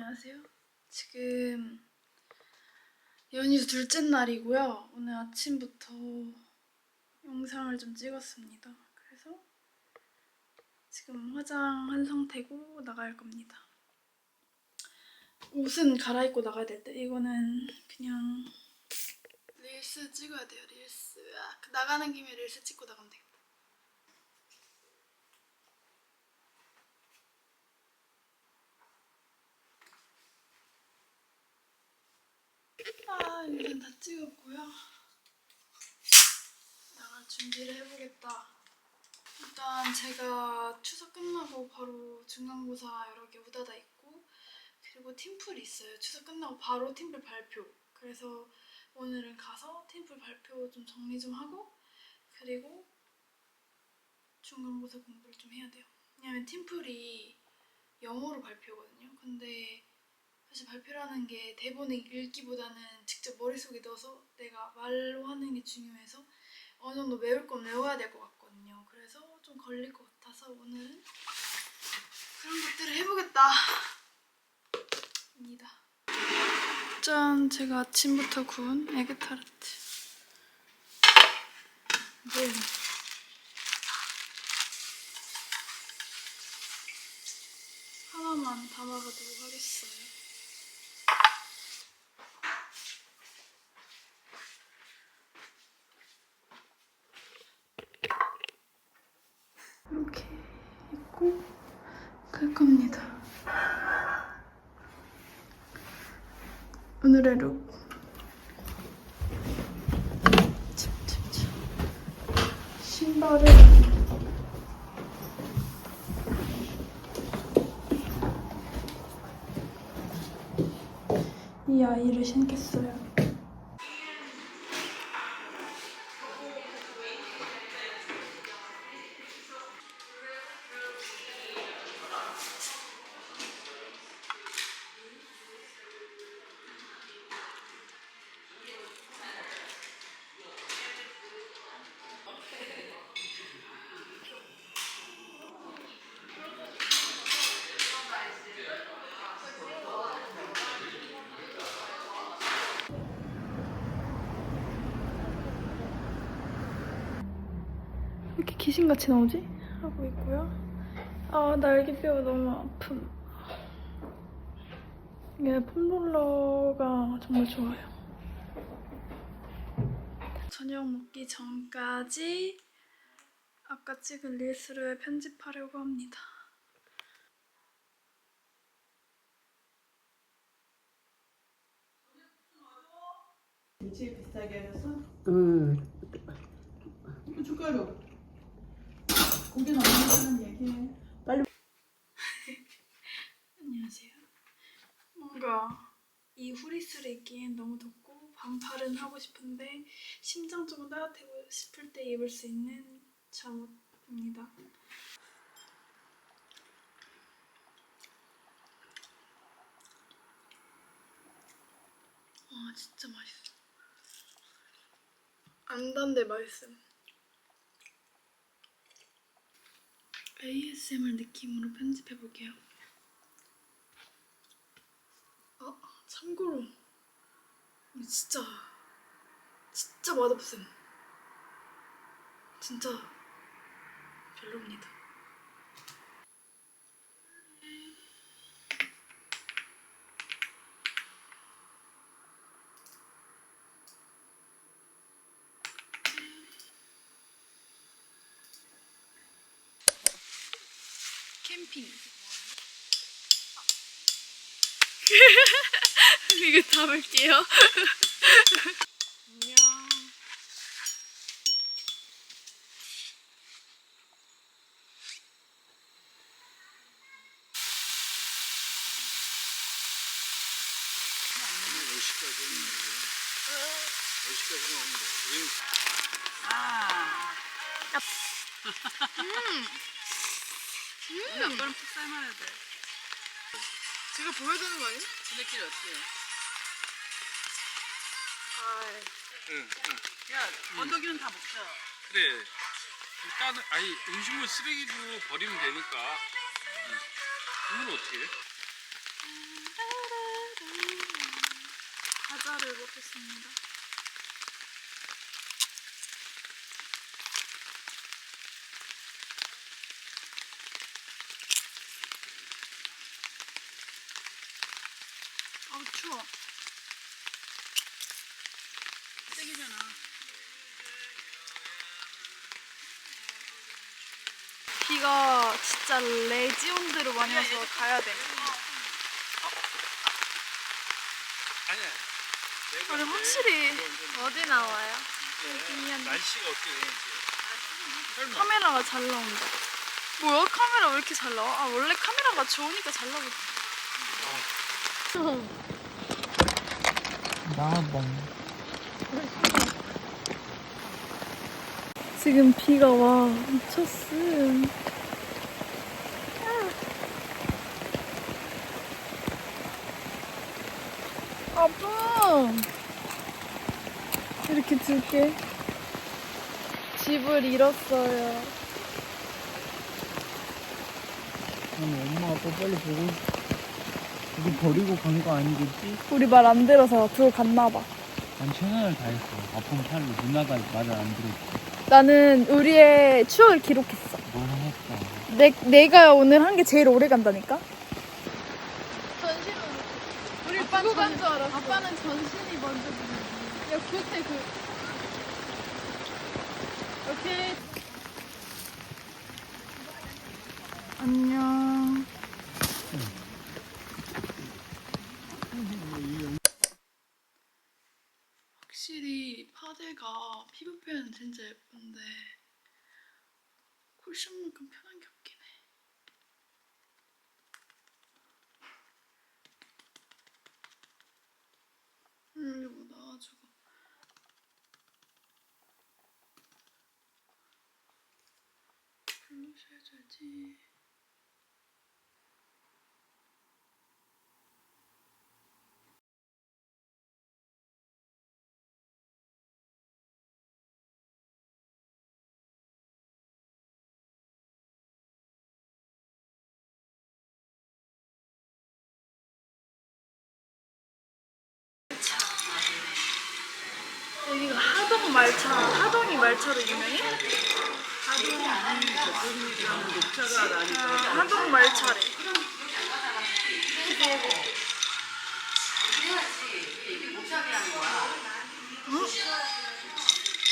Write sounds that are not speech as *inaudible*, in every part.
안녕하세요. 지금 연휴 둘째 날이고요. 오늘 아침부터 영상을 좀 찍었습니다. 그래서 지금 화장한 상태고 나갈 겁니다. 옷은 갈아입고 나가야 될 때. 이거는 그냥 릴스 찍어야 돼요. 릴스. 아, 그 나가는 김에 릴스 찍고 나가면 되 아, 일단 다 찍었고요. 나갈 준비를 해보겠다. 일단 제가 추석 끝나고 바로 중간고사 여러 개 우다다 있고 그리고 팀플이 있어요. 추석 끝나고 바로 팀플 발표. 그래서 오늘은 가서 팀플 발표 좀 정리 좀 하고 그리고 중간고사 공부를 좀 해야 돼요. 왜냐면 팀플이 영어로 발표거든요. 근데 사실 발표라는 게 대본을 읽기보다는 직접 머릿속에 넣어서 내가 말로 하는 게 중요해서 어느 정도 외울 건 외워야 될 것 같거든요. 그래서 좀 걸릴 것 같아서 오늘은 그런 것들을 해보겠다. 입니다. 짠! 제가 아침부터 구운 에그타르트. 네. 하나만 담아가도록 하겠어요. 입고 갈 겁니다. 오늘의 룩. 신발은 이 아이를 신겠어요. 귀신같이 나오지? 하고 있고요. 아 날개뼈가 너무 아픔. 이게 폼롤러가 정말 좋아요. 저녁 먹기 전까지 아까 찍은 릴스를 편집하려고 합니다. 일찍 비슷하게 해서 응. 숟가락 고기 남는 얘기해 안녕하세요. 뭔가 이 후리스를 입기엔 너무 덥고 반팔은 하고 싶은데 심장 좀 따뜻하고 싶을 때 입을 수 있는 잠옷입니다. 와 진짜 맛있어. 안 단데 맛있음. ASMR 느낌으로 편집해 볼게요. 아, 참고로 이거 진짜 진짜 맛없음. 진짜 별로입니다. *laughs* 이거 담을게요. 안녕. 약간 푹 삶아야 돼 제가 보여야 되는 거 아니에요? 지네끼리 어떻게 해? 아, 응, 응. 야 건더기는 다 먹자 그래. 일단은 아니 음식물 쓰레기도 버리면 되니까. 응. 이건 어떻게 해? 과자를 먹겠습니다. 추워. 땡기잖아. 비가 진짜 레지온드로 많이 와서 가야 돼. 아니야. 내가 아니 확실히 어디 나와요? 날씨가 어떻게 되는지. 카메라가 잘 나온다. 뭐야? 카메라 왜 이렇게 잘 나와? 아 원래 카메라가 좋으니까 잘 나오지. 나와봐. 지금 비가 와 미쳤음. 아빠 이렇게 들게 집을 잃었어요. 아니, 엄마, 아빠 빨리 보고 싶어. 우리 버리고 간 거 아니겠지? 우리 말 안 들어서 들어갔나 봐. 난 최선을 다했어. 아픈 팔로 누나가 말을 안 들었지. 나는 우리의 추억을 기록했어. 뭘 했어. 내, 내가 오늘 한 게 제일 오래 간다니까? 전신으로. 우리 두고 간줄 알았어. 아빠는 전신이 먼저 부르지. 야, 그때 그. 오케이. 안녕. 확실히 파데가 피부 표현 진짜 예쁜데 쿠션만큼 편한 게 없긴 해. 음, 이거 나와주고. 블러셔 해줘야지. 하동 말차, 하동이 말차로 유명해? 아, 하동 말차래.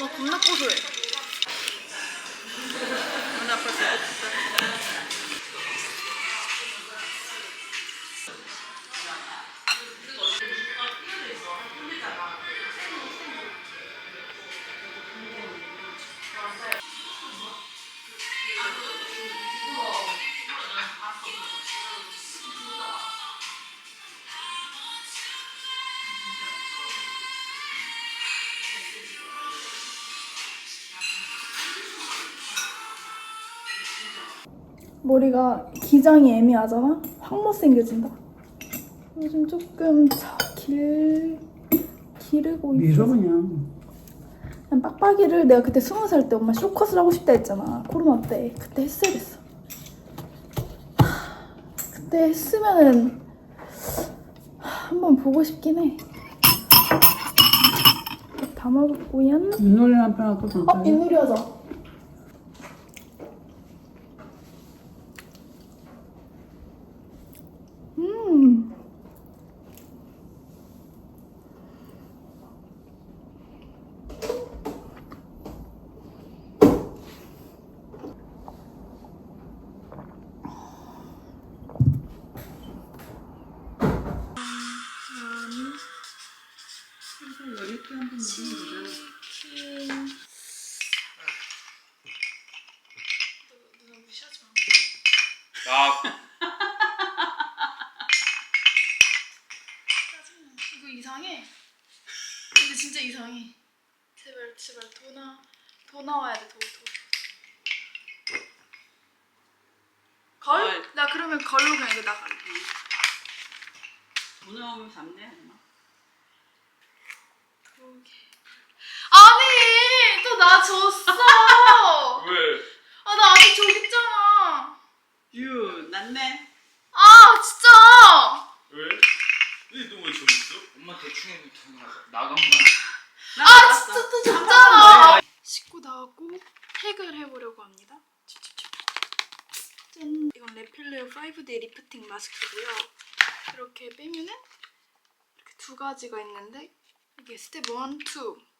와 겁나 고소해. 머리가 기장이 애매하잖아? 확 못생겨진다. 요즘 조금 자, 길 기르고 있어. 그냥. 그냥 빡빡이를 내가 그때 스무 살 때 엄마 쇼컷을 하고 싶다 했잖아. 코로나 때 그때 했어야 됐어. 하, 그때 했으면은 하, 한번 보고 싶긴 해. 담아볼고요. 윷놀이 한편 할거 괜찮아? 어, 윷놀이 하자. 제발 제발 도나 도 나와야 돼 도. 도. 걸? 걸. 나 그러면 걸로 그냥 이거 나갈래. 돈 나오면 잡네 엄마. 도게 아니 또 나 졌어. *laughs* 왜? 아 나 아직 저기 있잖아. 유 낫네. 아 진짜. 왜? 근데 너왜 저기 있어? 엄마 대충 해도 되나? 나간만. 아, 아 진짜 또 졌잖아. 씻고 나왔고 팩을 해보려고 합니다. 짠. 이건 레필레오 5D 리프팅 마스크고요. 이렇게 빼면은 이렇게 두 가지가 있는데 이게 스텝 1, 2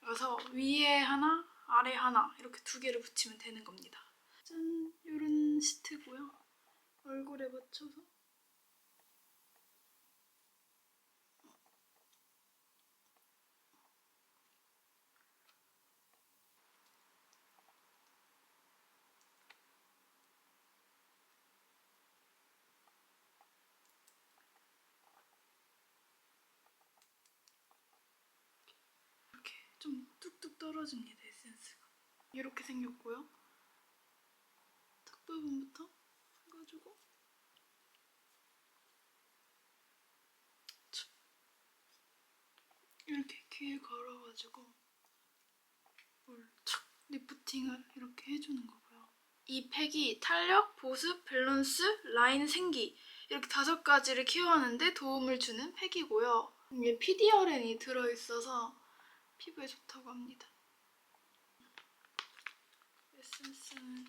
그래서 위에 하나, 아래 하나 이렇게 두 개를 붙이면 되는 겁니다. 짠! 요런 시트고요. 얼굴에 맞춰서 좀 뚝뚝 떨어집니다 에센스가. 이렇게 생겼고요. 턱 부분부터 해가지고. 촥. 이렇게 귀에 걸어가지고 뭘 촥. 리프팅을 이렇게 해주는 거고요. 이 팩이 탄력, 보습, 밸런스, 라인 생기 이렇게 다섯 가지를 케어하는데 도움을 주는 팩이고요. 이게 PDRN이 들어있어서 피부에 좋다고 합니다. 에센스는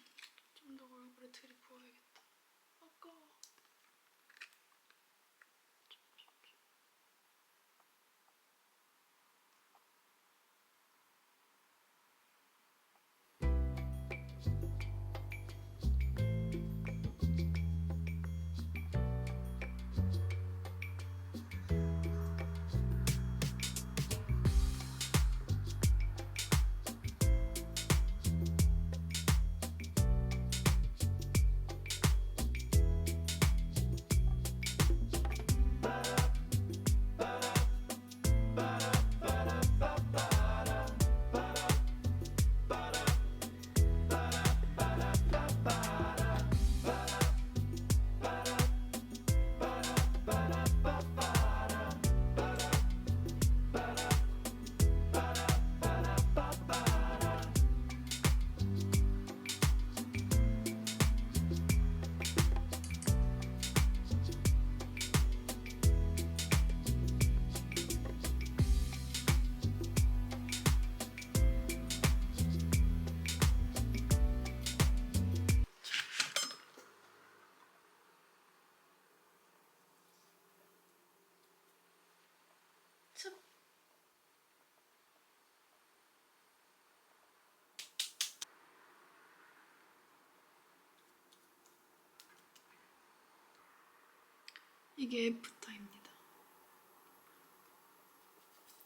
이게 애프터입니다.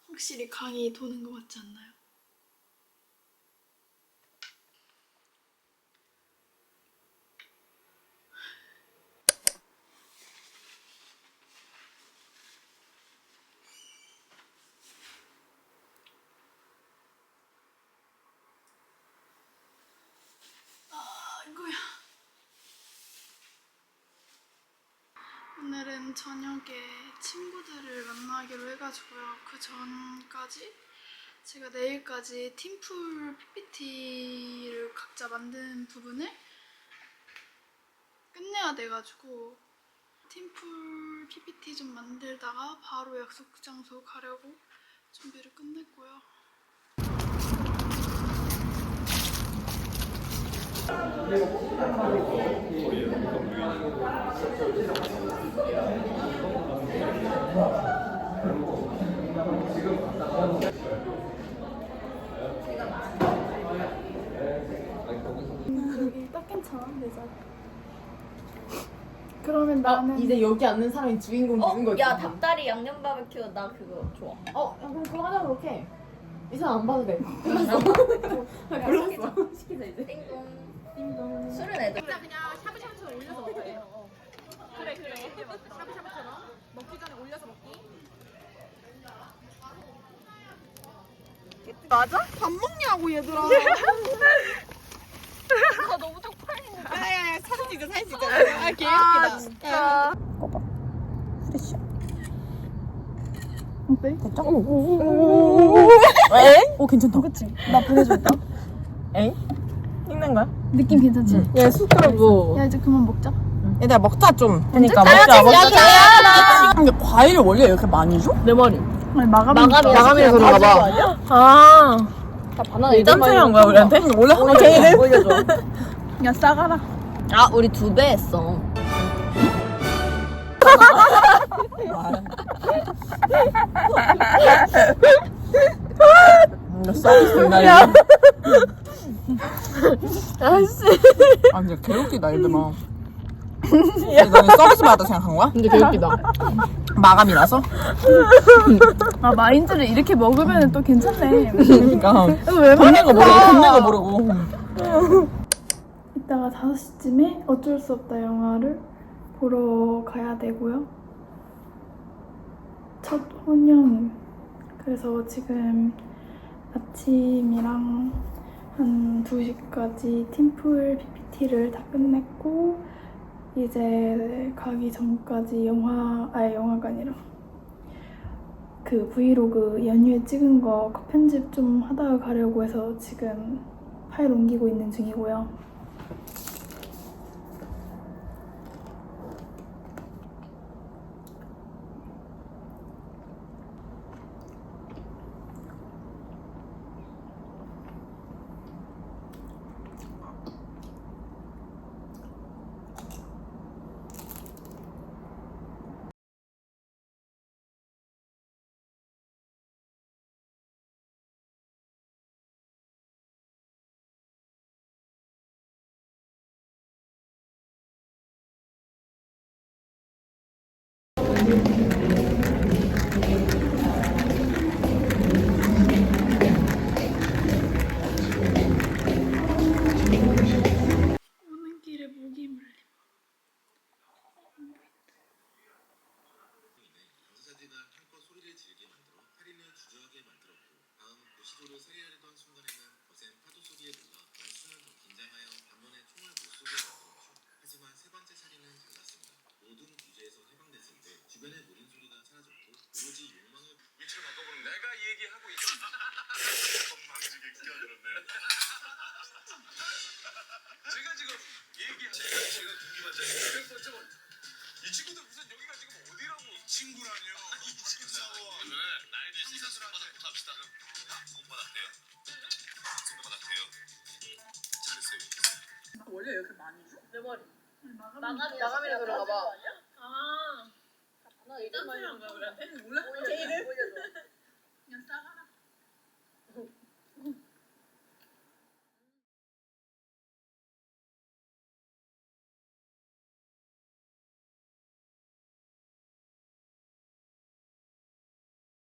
확실히 강이 도는 것 같지 않나요? 아이고야. 저녁에 친구들을 만나기로 해가지고요. 그 전까지 제가 내일까지 팀풀 PPT를 각자 만든 부분을 끝내야 돼가지고 팀풀 PPT 좀 만들다가 바로 약속 장소 가려고 준비를 끝냈고요. 여기 딱 괜찮아 내 자리. 그러면 나는 이제 여기 앉는 사람이 주인공 되는 어? 거지. 야 닭다리 양념 바베큐 나 그거 좋아 어, 야, 그럼 그거 하자 그렇게. 이 사람 안 봐도 돼. *laughs* 야, 불렀어. 시키자 이제. 띵동 술은 애들 맞아? 밥 먹냐고 얘들아. 아 너무 쪽팔리는 야야야 사진 찍자 사진 찍자. 아 개웃기다. 진짜. 어때? 에? 오 괜찮다. 그치? 나 보내줬다. 엥? 읽는 거야? 느낌 괜찮지? 얘 숟가락 뭐. 야 이제 그만 먹자. 얘들아 먹자 좀. 그러니까 먹자 먹자. 근데 과일을 원래 이렇게 많이 줘? 내 말이. 아니 마감이 마감이라서 그런가 봐. 아. 바나나 짠차이한 거야 우리한테? 원래 한 개를? 올려줘. 그냥 싸가라. 아 우리 두 배 했어. 서비스 나 아씨. 아 진짜 개웃기다 얘들아. 너는 서비스 받았다 생각한 거야? 근데 개웃기다. 마감이라서? 아 마인드를 이렇게 먹으면 또 괜찮네. 그러니까 왜돈 내고 모르고 돈 내고 모르고 이따가 5시쯤에 어쩔 수 없다 영화를 보러 가야 되고요. 첫 혼영. 그래서 지금 아침이랑 한 2시까지 팀플 PPT를 다 끝냈고 이제 가기 전까지 영화 아니 영화가 아니라 그 브이로그 연휴에 찍은 거 편집 좀 하다가 가려고 해서 지금 파일 옮기고 있는 중이고요. 주변의 모든 소리가 사라졌고 오로지 욕망을 *laughs* 위치를 바꿔보는 내가 얘기하고 있어. *laughs* 건방지게 끼어들었네. *laughs* 제가 지금 얘기 제가 제가 군기반장이에요. 잠깐만. 이 친구들 무슨 여기가 지금 어디라고? 이 친구라뇨. 이 친구. 오늘 나이 드시니까 손바닥 합시다. 손바닥 대요. 손바닥 대요. 잘했어요. 원래 이렇게 많이 줘? 나가미 나가미를 그런가 봐. 나 일단 많이 안 가고 그래. 몰라? 제이를? 그냥 싸가?